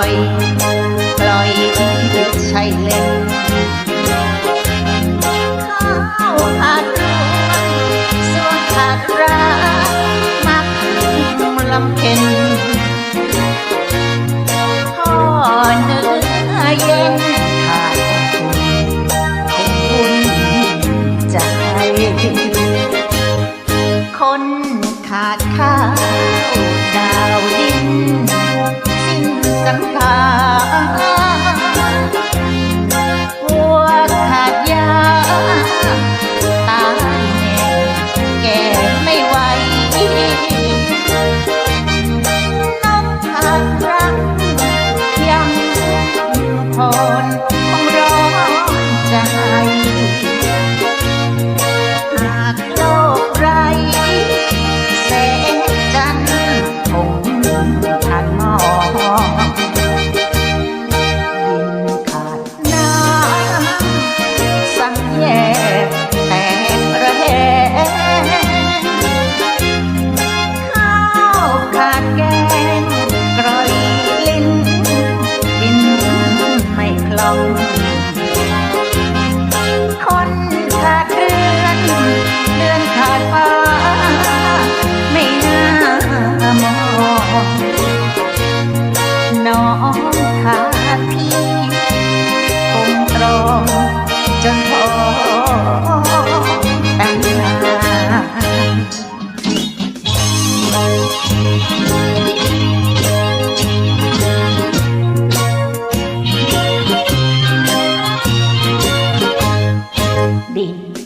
ล่อย ปล่อยชีวิใช่เล่น คนขาดเรือนเดือนขาดฟ้า ไม่น่ามองน้อง Bean.